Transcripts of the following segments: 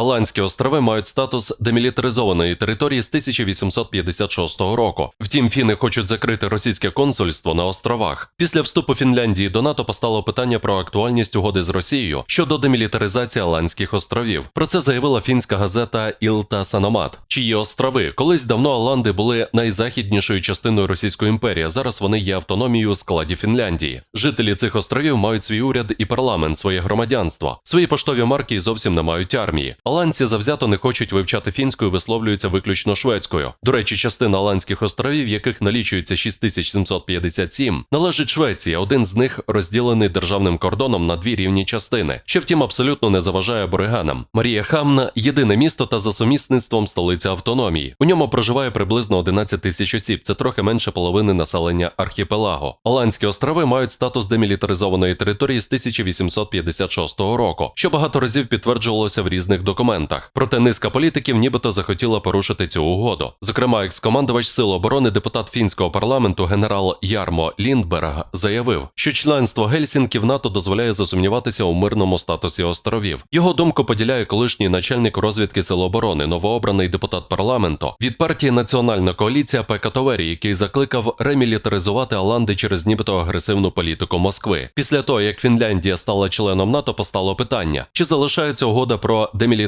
Аланські острови мають статус демілітаризованої території з 1856 року. Втім, фіни хочуть закрити російське консульство на островах. Після вступу Фінляндії до НАТО постало питання про актуальність угоди з Росією щодо демілітаризації Аланських островів. Про це заявила фінська газета Ілта Саномат. Чиї острови колись давно Аланди були найзахіднішою частиною Російської імперії. Зараз вони є автономією у складі Фінляндії. Жителі цих островів мають свій уряд і парламент, своє громадянство. Свої поштові марки і зовсім не мають армії. Аланці завзято не хочуть вивчати фінську і висловлюються виключно шведською. До речі, частина Аланських островів, яких налічується 6757, належить Швеції. Один з них розділений державним кордоном на дві рівні частини, що втім абсолютно не заважає аборигенам. Марія Хамна єдине місто та за сумісництвом столиця автономії. У ньому проживає приблизно 11 тисяч осіб. Це трохи менше половини населення архіпелагу. Аланські острови мають статус демілітаризованої території з 1856 року, що багато разів підтверджувалося в різних документах. Проте низка політиків нібито захотіла порушити цю угоду. Зокрема, екс-командувач Сил оборони, депутат фінського парламенту генерал Ярмо Ліндберг заявив, що членство Гельсінкі в НАТО дозволяє засумніватися у мирному статусі островів. Його думку поділяє колишній начальник розвідки Сил оборони, новообраний депутат парламенту від партії Національна коаліція Пека Товері, який закликав ремілітаризувати Аланди через нібито агресивну політику Москви. Після того, як Фінляндія стала членом НАТО, постало питання: чи залишається угода про демілітаризацію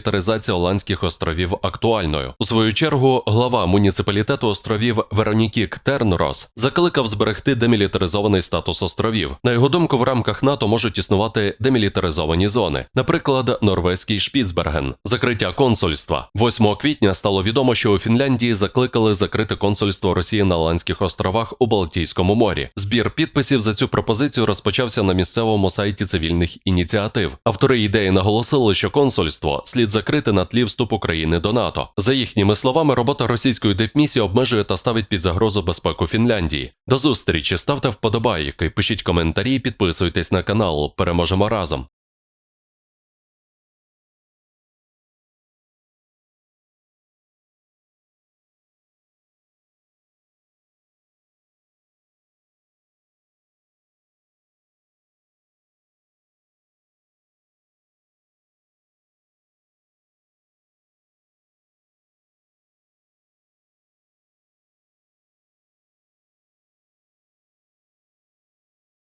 Оландських островів актуальною? У свою чергу, глава муніципалітету островів Веронікік Тернрос закликав зберегти демілітаризований статус островів. На його думку, в рамках НАТО можуть існувати демілітаризовані зони, наприклад, норвезький Шпіцберген, закриття консульства. 8 квітня стало відомо, що у Фінляндії закликали закрити консульство Росії на Аландських островах у Балтійському морі. Збір підписів за цю пропозицію розпочався на місцевому сайті цивільних ініціатив. Автори ідеї наголосили, що консульство слід закрити на тлі вступу країни до НАТО. За їхніми словами, робота російської дипмісії обмежує та ставить під загрозу безпеку Фінляндії. До зустрічі ставте вподобайки, пишіть коментарі, підписуйтесь на канал. Переможемо разом.